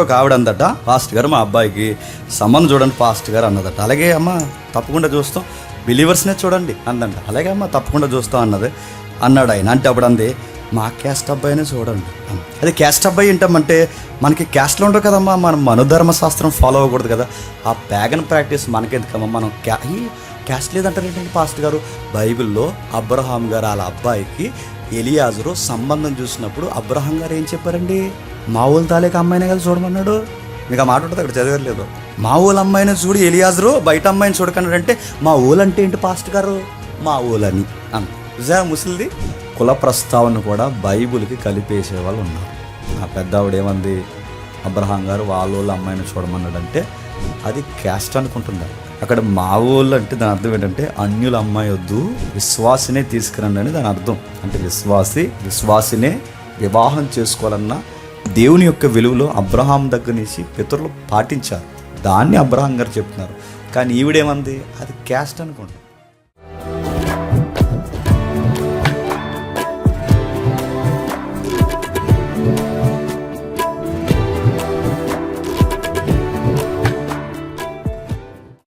ఒక ఆవిడ అందట పాస్ట్ గారు మా అబ్బాయికి సంబంధం చూడండి పాస్ట్ గారు అన్నదట. అలాగే అమ్మ తప్పకుండా చూస్తాం. బిలీవర్స్నే చూడండి అందంట అలాగే అమ్మ తప్పకుండా చూస్తాం అన్నది అన్నాడు ఆయన. అంటే అప్పుడు అంది మా క్యాస్ట్ అబ్బాయినే చూడండి. అదే అది క్యాస్ట్ అబ్బాయి ఏంటంటే మనకి క్యాస్ట్లో ఉండవు కదమ్మా మనం మనుధర్మ శాస్త్రం ఫాలో అవ్వకూడదు కదా. ఆ ప్యాగన్ ప్రాక్టీస్ మనకెందుకమ్మా మనం క్యా క్యాస్ట్ లేదంటారు ఏంటంటే పాస్ట్ గారు? బైబిల్లో అబ్రహాం గారు వాళ్ళ అబ్బాయికి ఎలియాజరు సంబంధం చూసినప్పుడు అబ్రహాం గారు ఏం చెప్పారండి? మా ఊళ్ళో తాలేక అమ్మాయినే కదా చూడమన్నాడు? మీకు ఆ మాట ఉంటుంది? అక్కడ చదవలేదు మా ఊళ్ళ అమ్మాయిని చూడు ఎలియాజరు బయట అమ్మాయిని చూడకన్నాడు అంటే మా ఊళ్ళంటే ఏంటి పాస్ట్ గారు? మా ఊళ్ళని. అంత ముసలిది? కుల ప్రస్తావన కూడా బైబుల్కి కలిపేసే వాళ్ళు ఉన్నారు. ఆ పెద్ద ఏమంది అబ్రహాం గారు వాళ్ళ వాళ్ళ అమ్మాయిని చూడమన్నాడంటే అది క్యాస్ట్ అనుకుంటున్నారు అక్కడ మా ఊళ్ళు అంటే దాని అర్థం ఏంటంటే అన్యుల అమ్మాయి వద్దు విశ్వాసినే తీసుకురండి అని దాని అర్థం. అంటే విశ్వాసి విశ్వాసినే వివాహం చేసుకోవాలన్న దేవుని యొక్క విలువలో అబ్రహాం దగ్గర నుంచి పితరులు పాటించారు. దాన్ని అబ్రహాం గారు చెప్తున్నారు. కానీ ఈవిడేమంది? అది క్యాస్ట్ అనుకుంటుంది